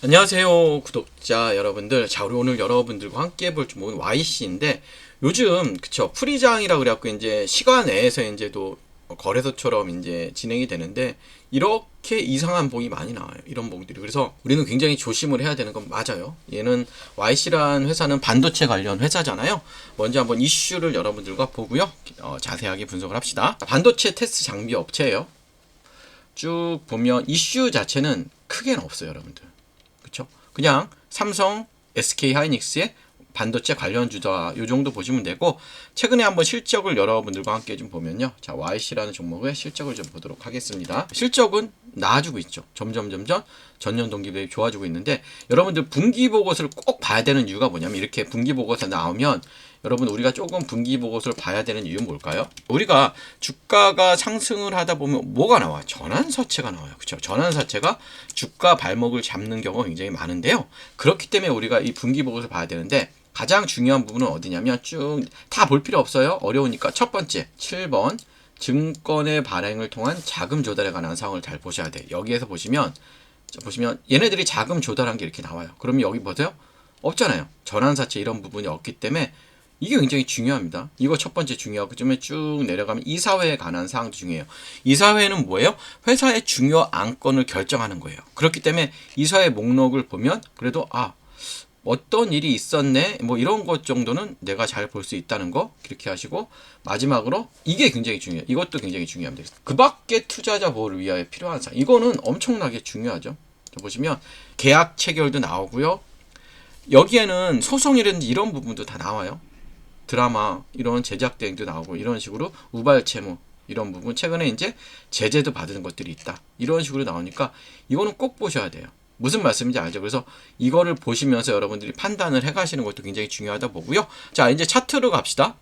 안녕하세요 구독자 여러분들. 자 우리 오늘 여러분들과 함께 볼 종목은 YC인데 요즘 그쵸 프리장이라 그래갖고 이제 시간 내에서 이제도 거래소처럼 이제 진행이 되는데 이렇게 이상한 봉이 많이 나와요 이런 봉들이. 그래서 우리는 굉장히 조심을 해야 되는 건 맞아요. 얘는 YC라는 회사는 반도체 관련 회사잖아요. 먼저 한번 이슈를 여러분들과 보고요. 어, 자세하게 분석을 합시다. 반도체 테스트 장비 업체예요. 쭉 보면 이슈 자체는 크게는 없어요 여러분들 그냥 삼성, SK 하이닉스의 반도체 관련 주다 요 정도 보시면 되고 최근에 한번 실적을 여러분들과 함께 좀 보면요. 자, YC라는 종목의 실적을 좀 보도록 하겠습니다. 실적은 나아지고 있죠. 점점 점점 전년 동기 대비 좋아지고 있는데 여러분들 분기 보고서를 꼭 봐야 되는 이유가 뭐냐면 이렇게 분기 보고서 나오면 여러분 우리가 조금 분기 보고서를 봐야 되는 이유는 뭘까요? 우리가 주가가 상승을 하다 보면 뭐가 나와? 전환사채가 나와요. 그렇죠? 전환사채가 주가 발목을 잡는 경우가 굉장히 많은데요. 그렇기 때문에 우리가 이 분기 보고서를 봐야 되는데 가장 중요한 부분은 어디냐면 쭉 다 볼 필요 없어요. 어려우니까 첫 번째 7번 증권의 발행을 통한 자금 조달에 관한 사항을 잘 보셔야 돼. 여기에서 보시면 자, 보시면 얘네들이 자금 조달한 게 이렇게 나와요. 그러면 여기 보세요. 없잖아요. 전환사채 이런 부분이 없기 때문에 이게 굉장히 중요합니다. 이거 첫 번째 중요하고 그쯤에 쭉 내려가면 이사회에 관한 사항도 중요해요. 이사회는 뭐예요? 회사의 중요 안건을 결정하는 거예요. 그렇기 때문에 이사회 목록을 보면 그래도 아 어떤 일이 있었네 뭐 이런 것 정도는 내가 잘 볼 수 있다는 거 그렇게 하시고 마지막으로 이게 굉장히 중요해요. 이것도 굉장히 중요합니다. 그 밖에 투자자 보호를 위하여 필요한 사항 이거는 엄청나게 중요하죠. 자, 보시면 계약 체결도 나오고요. 여기에는 소송이라든지 이런 부분도 다 나와요. 드라마 이런 제작 대행도 나오고 이런 식으로 우발 채무 이런 부분 최근에 이제 제재도 받은 것들이 있다. 이런 식으로 나오니까 이거는 꼭 보셔야 돼요. 무슨 말씀인지 알죠? 그래서 이거를 보시면서 여러분들이 판단을 해 가시는 것도 굉장히 중요하다 보고요. 자 이제 차트로 갑시다.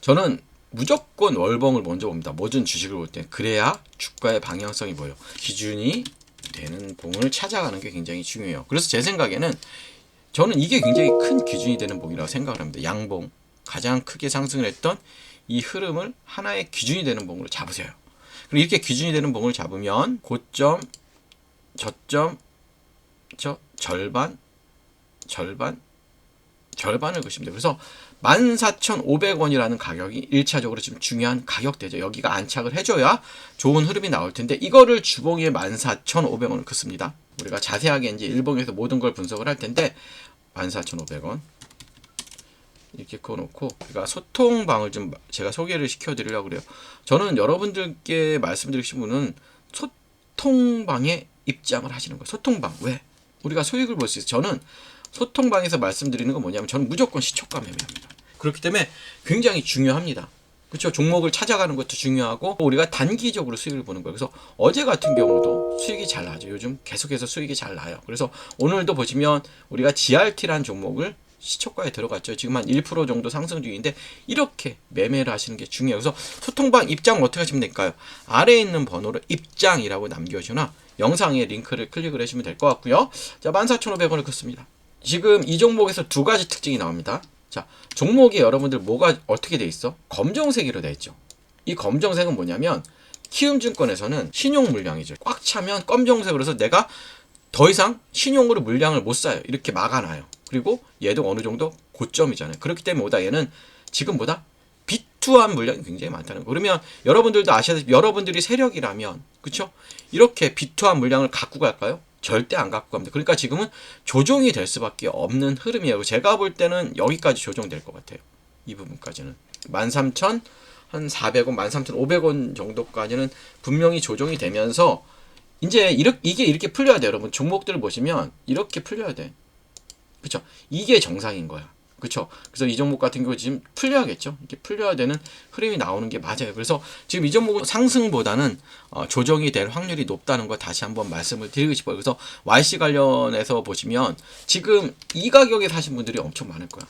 저는 무조건 월봉을 먼저 봅니다. 모든 주식을 볼 때. 그래야 주가의 방향성이 보여. 기준이 되는 봉을 찾아가는 게 굉장히 중요해요. 그래서 제 생각에는 저는 이게 굉장히 큰 기준이 되는 봉이라고 생각을 합니다. 양봉 가장 크게 상승을 했던 이 흐름을 하나의 기준이 되는 봉으로 잡으세요. 그리고 이렇게 기준이 되는 봉을 잡으면 고점, 저점, 저 절반, 절반, 절반을 돼요. 그래서 14,500원이라는 가격이 1차적으로 지금 중요한 가격대죠. 여기가 안착을 해줘야 좋은 흐름이 나올 텐데 이거를 주봉에 14,500원을 긋습니다. 우리가 자세하게 이제 일봉에서 모든 걸 분석을 할 텐데 14,500원 이렇게 그어놓고 그러니까 소통방을 좀 제가 소개를 시켜드리려고 그래요. 저는 여러분들께 말씀드리신 분은 소통방에 입장을 하시는 거예요. 소통방 왜? 우리가 수익을 볼 수 있어요. 저는 소통방에서 말씀드리는 건 뭐냐면 저는 무조건 시초가 매매합니다. 그렇기 때문에 굉장히 중요합니다. 그렇죠. 종목을 찾아가는 것도 중요하고 우리가 단기적으로 수익을 보는 거예요. 그래서 어제 같은 경우도 수익이 잘 나죠. 요즘 계속해서 수익이 잘 나요. 그래서 오늘도 보시면 우리가 GRT라는 종목을 시초가에 들어갔죠. 지금 한 1% 정도 상승 중인데 이렇게 매매를 하시는 게 중요해요. 그래서 소통방 입장 어떻게 하시면 될까요? 아래에 있는 번호를 입장이라고 남겨주나 영상에 링크를 클릭을 하시면 될 것 같고요. 자, 14,500원을 긋습니다. 지금 이 종목에서 두 가지 특징이 나옵니다. 자, 종목이 여러분들 뭐가 어떻게 돼 있어? 검정색으로 돼 있죠. 이 검정색은 뭐냐면 키움증권에서는 신용 물량이죠. 꽉 차면 검정색으로 해서 내가 더 이상 신용으로 물량을 못 사요. 이렇게 막아놔요. 그리고 얘도 어느 정도 고점이잖아요. 그렇기 때문에 보다 얘는 지금보다 비투한 물량이 굉장히 많다는 거. 그러면 여러분들도 아시다시피 여러분들이 세력이라면 그쵸? 이렇게 비투한 물량을 갖고 갈까요? 절대 안 갖고 갑니다. 그러니까 지금은 조정이 될 수밖에 없는 흐름이에요. 제가 볼 때는 여기까지 조정될 것 같아요. 이 부분까지는 13,000 한 400원, 13,500원 정도까지는 분명히 조정이 되면서 이제 이렇게 이게 이렇게 풀려야 돼요, 여러분. 종목들을 보시면 이렇게 풀려야 돼. 그쵸? 이게 정상인 거야. 그쵸? 그래서 이 종목 같은 경우 지금 풀려야겠죠? 이렇게 풀려야 되는 흐름이 나오는 게 맞아요. 그래서 지금 이 종목은 상승보다는 어, 조정이 될 확률이 높다는 거 다시 한번 말씀을 드리고 싶어요. 그래서 YC 관련해서 보시면 지금 이 가격에 사신 분들이 엄청 많을 거야.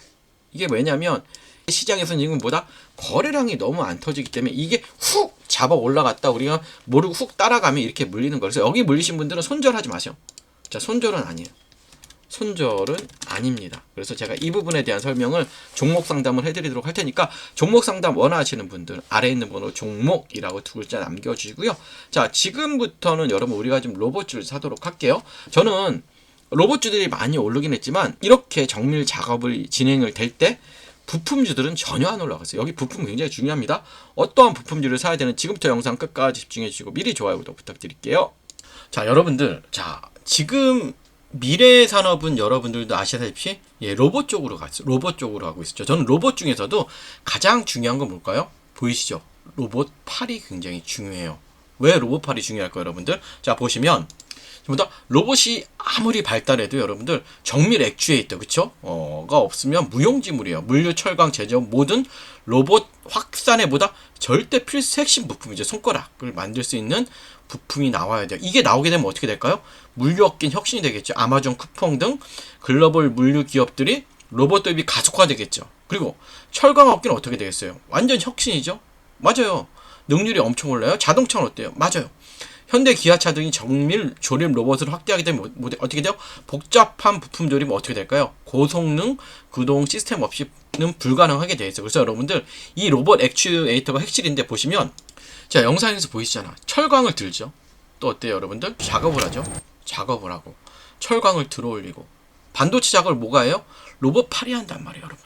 이게 왜냐면 시장에서는 지금보다 거래량이 너무 안 터지기 때문에 이게 훅 잡아 올라갔다 우리가 모르고 훅 따라가면 이렇게 물리는 거예요. 그래서 여기 물리신 분들은 손절하지 마세요. 자, 손절은 아니에요. 손절은 아닙니다. 그래서 제가 이 부분에 대한 설명을 종목 상담을 해드리도록 할 테니까 종목 상담 원하시는 분들 아래 있는 번호 종목이라고 두 글자 남겨주시고요. 자 지금부터는 여러분 우리가 좀 로봇을 사도록 할게요. 저는 로봇주들이 많이 오르긴 했지만 이렇게 정밀 작업을 진행을 될 때 부품주들은 전혀 안 올라갔어요. 여기 부품 굉장히 중요합니다. 어떠한 부품주를 사야 되는 지금부터 영상 끝까지 집중해 주시고 미리 좋아요 구독 부탁드릴게요. 자 여러분들 자 지금 미래 산업은 여러분들도 아시다시피 예, 로봇 쪽으로 갔어 로봇 쪽으로 가고 있었죠. 저는 로봇 중에서도 가장 중요한 건 뭘까요? 보이시죠? 로봇 팔이 굉장히 중요해요. 왜 로봇 팔이 중요할까요, 여러분들? 자 보시면 전부 다 로봇이 아무리 발달해도 여러분들 정밀 액추에이터 그쵸? 어가 없으면 무용지물이에요. 물류, 철강, 제조 모든 로봇 확산에 보다 절대 필수 핵심 부품이죠. 손가락을 만들 수 있는 부품이 나와야 돼요. 이게 나오게 되면 어떻게 될까요? 물류업계는 혁신이 되겠죠. 아마존, 쿠팡 등 글로벌 물류 기업들이 로봇 도입이 가속화되겠죠. 그리고 철강업계는 어떻게 되겠어요? 완전 혁신이죠. 맞아요. 능률이 엄청 올라요. 자동차는 어때요? 맞아요. 현대 기아차 등이 정밀 조립 로봇을 확대하게 되면 뭐- 뭐- 어떻게 돼요? 복잡한 부품 조립은 어떻게 될까요? 고성능 구동 시스템 없이는 불가능하게 돼 있어요. 그래서 여러분들 이 로봇 액추에이터가 핵실인데 보시면 자 영상에서 보이시잖아. 철광을 들죠. 또 어때요, 여러분들? 작업을 하죠. 작업을 하고 철광을 들어 올리고 반도체 작업을 뭐가 해요? 로봇 팔이 한단 말이에요, 여러분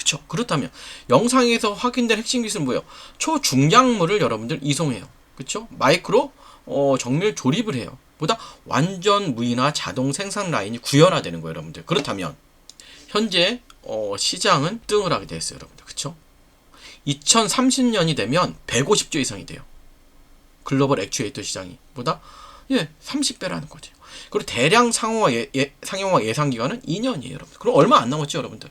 들. 그쵸? 그렇다면 영상에서 확인된 핵심 기술은 뭐예요? 초중량물을 여러분들 이송해요. 그쵸? 마이크로 어, 정밀 조립을 해요. 보다 완전 무인화 자동 생산 라인이 구현화되는 거예요, 여러분들. 그렇다면 현재 어, 시장은 등을 하게 됐어요, 여러분들. 그쵸? 2030년이 되면 150조 이상이 돼요. 글로벌 액추에이터 시장이 보다 예 30배라는 거죠. 그리고 대량 상용화 예, 예, 상용화 예상 기간은 2년이에요, 여러분. 그럼 얼마 안 남았죠, 여러분들.